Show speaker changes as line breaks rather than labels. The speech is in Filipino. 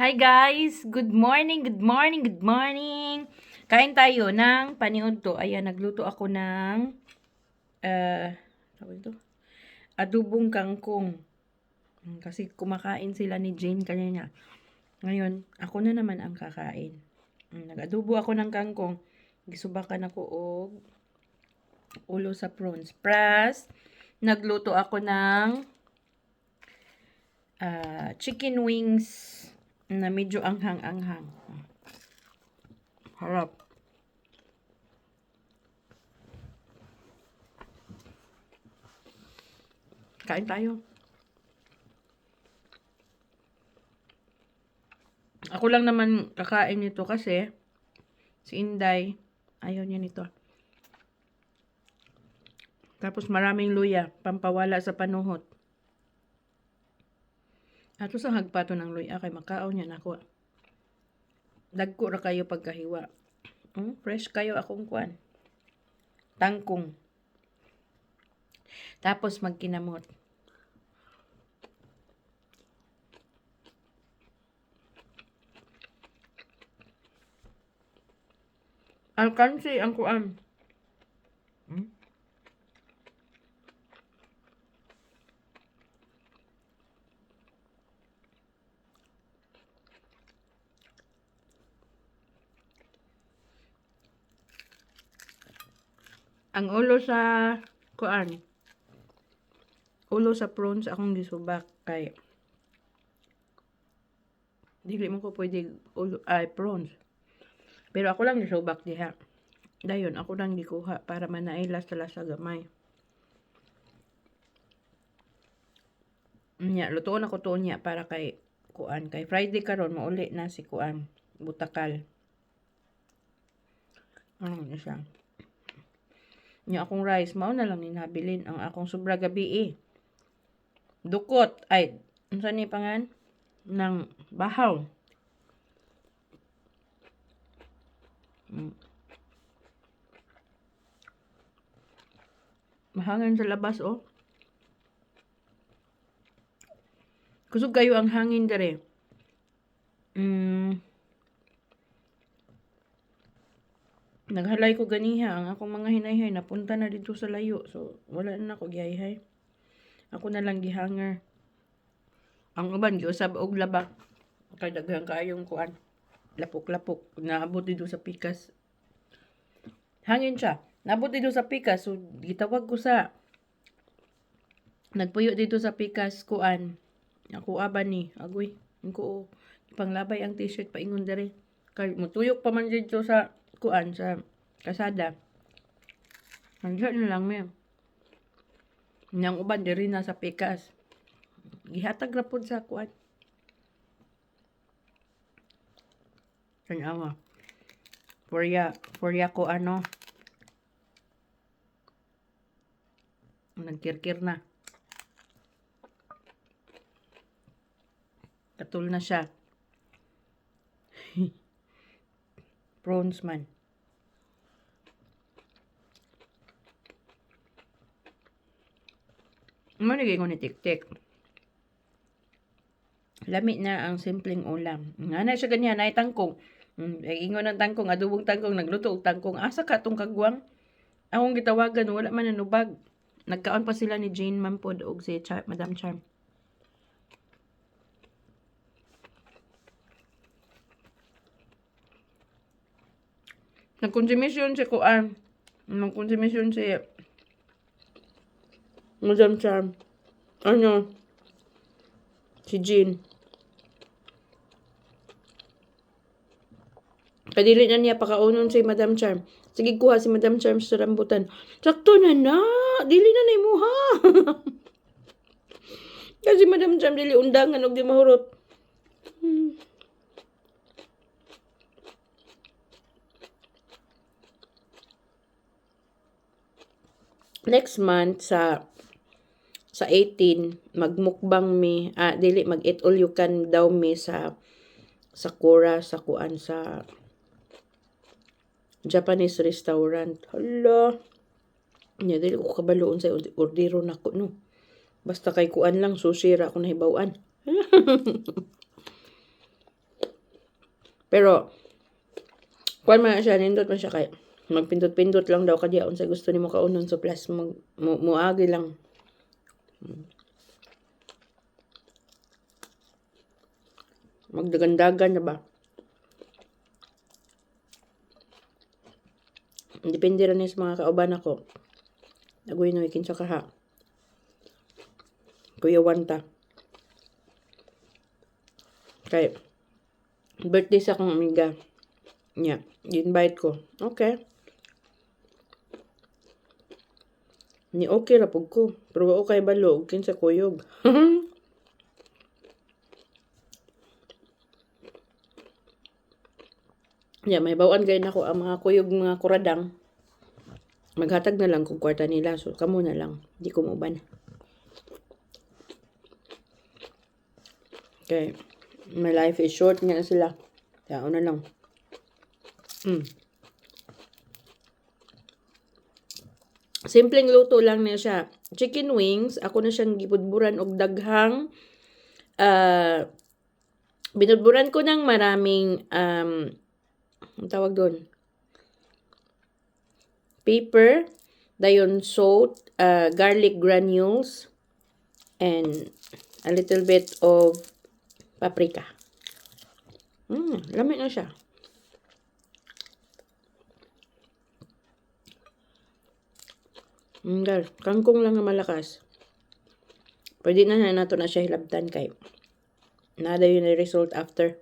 Hi guys! Good morning, good morning, good morning! Kain tayo ng paniudto. Ayan, nagluto ako ng uh, tawag ito? adubong kangkong. Kasi kumakain sila ni Jane kanina. Ngayon, ako na naman ang kakain. Nag-adobo ako ng kangkong. Gisubakan ako og ulo sa prawns. Plus, nagluto ako ng ah, chicken wings na medyo anghang-anghang. Harap. Kain tayo. Ako lang naman kakain nito kasi si Inday ayaw niya nito. Tapos maraming luya, pampawala sa panuhot. Ato sa hagpato ng luya kay makaon niya nako. Dagko ra kayo pagkahiwa. Hmm? Fresh kayo akong kwan. Tangkong. Tapos magkinamot. Alkansi ang kuan. Hmm? Ang ulo sa kuan. Ulo sa prawns akong gisubak kay dili mo ko pwede ulo ay prawns. Pero ako lang gisubak diha. Dayon ako lang gikuha para manailas sa lasa gamay. Nya lutuon ako to niya para kay kuan kay Friday karon mauli na si kuan butakal. Ano na siya? Nya akong rice mao na lang ni nabilin ang akong sobra gabi eh. Dukot ay unsa ni pangan ng bahaw. Mm. Mahangin sa labas oh. Kusog kayo ang hangin dere. Mm. Naghalay ko ganiha ang akong mga hinayhay napunta na dito sa layo. So wala na ako gihayhay. Ako na lang gihanger. Ang uban giusab og laba. Kay daghan kaayong kuan. Lapok-lapok. Naabot dito sa pikas. Hangin siya. Naabot dito sa pikas. So gitawag ko sa nagpuyo dito sa pikas kuan. Ako aban ni. Agoy. Ko panglabay ang t-shirt paingon dere. Kay mutuyok pa man dito sa kuan sa kasada. Nandiyan na lang may. Nang uban diri na sa pikas. Gihatag ra sa kuan. Tanawa. Porya, porya ko ano. Nagkirkir na. Katul na siya. Prawns man. Ano nagay ko ni tik-tik? Lami na ang simpleng ulam. Nga na siya ganyan, ay tangkong. Ay ingon ng tangkong, adubong tangkong, nagluto og tangkong. Asa ka tong kagwang? Akong gitawagan, wala man nanubag. Nagkaon pa sila ni Jane Mampod og si Char Madam Charm. Nagkonsumisyon si Kuan. Nagkonsumisyon si Madam Charm. Ano? Si Jean. Kadili na niya pakaunon si Madam Charm. Sige, kuha si Madam Charm sa rambutan. Sakto na na! Dili na na imuha! Kasi Madam Charm, dili undangan og di mahurot. Hmm. Next month, sa sa 18 magmukbang mi ah dili mag eat all you can daw mi sa Sakura sa kuan sa Japanese restaurant. Hala. Nya dili ko kabaloon sa ordero nako no. Basta kay kuan lang sushi ra ako nahibaw-an. Pero, kuan man siya, nindot man siya kay magpindot-pindot lang daw kadi sa gusto nimo kaunon so plus mag mu, muagi lang. Magdagan-dagan na ba? Depende rin sa mga kauban ako. Agoy na ikin sa kaha. Kuya Wanta. Kay, birthday sa akong amiga. Nya, invite ko. Okay. Ni okay ra pug ko. Pero wa okay balo og kinsa kuyog. yeah, may bawaan gayud nako ang mga kuyog mga kuradang. Maghatag na lang kung kwarta nila. So, kamo na lang. Di ko muban. Okay. My life is short nga sila. Kaya na lang. Mm. Simpleng luto lang niya siya. Chicken wings, ako na siyang gibudburan og daghang uh, binudburan ko ng maraming um, tawag doon? Paper, dayon salt, uh, garlic granules, and a little bit of paprika. Mm, lamig na siya. Mm, girl, kangkong lang nga malakas. Pwede na na nato na siya hilabtan kay nada yun na result after.